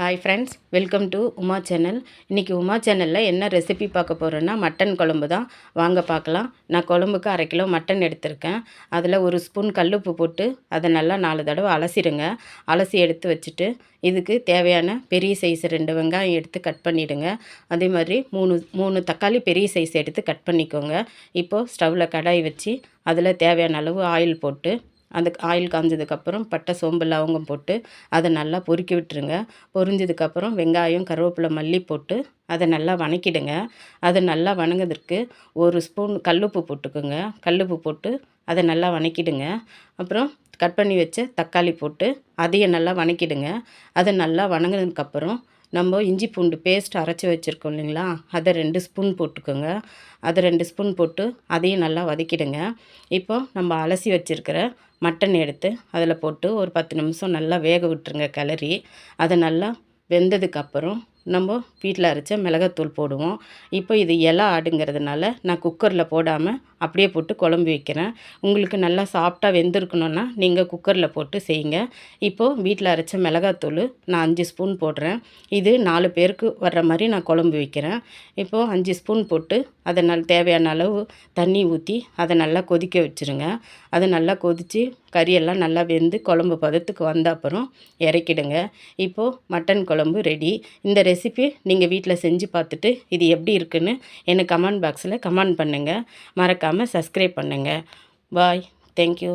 Hi friends welcome to Uma channel இன்றைக்கி உமா சேனலில் என்ன ரெசிபி பார்க்க போகிறேன்னா மட்டன் குழம்பு தான். வாங்க பார்க்கலாம். நான் குழம்புக்கு அரை கிலோ மட்டன் எடுத்திருக்கேன். அதில் ஒரு ஸ்பூன் கல்லுப்பு போட்டு அதை நல்லா நாலு தடவை அலசிடுங்க. அலசி எடுத்து வச்சுட்டு இதுக்கு தேவையான பெரிய சைஸ் ரெண்டு வெங்காயம் எடுத்து கட் பண்ணிவிடுங்க அதே மாதிரி மூணு மூணு தக்காளி பெரிய சைஸ் எடுத்து கட் பண்ணிக்கோங்க. இப்போது ஸ்டவ்வில் கடாய் வச்சு அதில் தேவையான அளவு ஆயில் போட்டு அந்த ஆயில் காஞ்சதுக்கப்புறம் பட்டை சோம்பு லவங்கம் போட்டு அதை நல்லா பொறுக்கி விட்டுருங்க. பொரிஞ்சதுக்கப்புறம் வெங்காயம் கருவேப்பிலை மல்லி போட்டு அதை நல்லா வணக்கிடுங்க. அதை நல்லா வணங்குறதுக்கு ஒரு ஸ்பூன் கல்லுப்பு போட்டுக்கோங்க. கல்லுப்பு போட்டு அதை நல்லா வணக்கிடுங்க. அப்புறம் கட் பண்ணி வச்ச தக்காளி போட்டு அதையும் நல்லா வணக்கிடுங்க. அதை நல்லா வணங்கினதுக்கப்புறம் நம்ம இஞ்சி பூண்டு பேஸ்ட் அரைச்சி வச்சுருக்கோம் இல்லைங்களா? அதை ரெண்டு ஸ்பூன் போட்டுக்கோங்க. அதை ரெண்டு ஸ்பூன் போட்டு அதையும் நல்லா வதக்கிடுங்க. இப்போ நம்ம அலசி வச்சுருக்கிற மட்டன் எடுத்து அதில் போட்டு ஒரு பத்து நிமிஷம் நல்லா வேக விட்டுருங்க கிளறி. அதை நல்லா வெந்ததுக்கப்புறம் நம்ம வீட்டில் அரைச்ச மிளகாத்தூள் போடுவோம். இப்போ இது இலை ஆடுங்கிறதுனால நான் குக்கரில் போடாமல் அப்படியே போட்டு குழம்பு வைக்கிறேன். உங்களுக்கு நல்லா சாஃப்டாக வெந்திருக்கணுன்னா நீங்கள் குக்கரில் போட்டு செய்யுங்க. இப்போது வீட்டில் அரைச்ச மிளகாத்தூள் நான் அஞ்சு ஸ்பூன் போடுறேன். இது நாலு பேருக்கு வர்ற மாதிரி நான் குழம்பு வைக்கிறேன். இப்போது அஞ்சு ஸ்பூன் போட்டு அதை நல் தேவையான அளவு தண்ணி ஊற்றி அதை நல்லா கொதிக்க வச்சுருங்க. அது நல்லா கொதித்து கறியெல்லாம் நல்லா வெந்து குழம்பு பதத்துக்கு வந்த அப்புறம் இறக்கிடுங்க. இப்போது மட்டன் குழம்பு ரெடி இந்த ரெசிபி நீங்கள் வீட்டில் செஞ்சு பார்த்துட்டு இது எப்படி இருக்குன்னு எனக்கு கமெண்ட் பாக்ஸில் கமெண்ட் பண்ணுங்கள் மறக்காமல் சப்ஸ்கிரைப் பண்ணுங்கள் பாய் தேங்க்யூ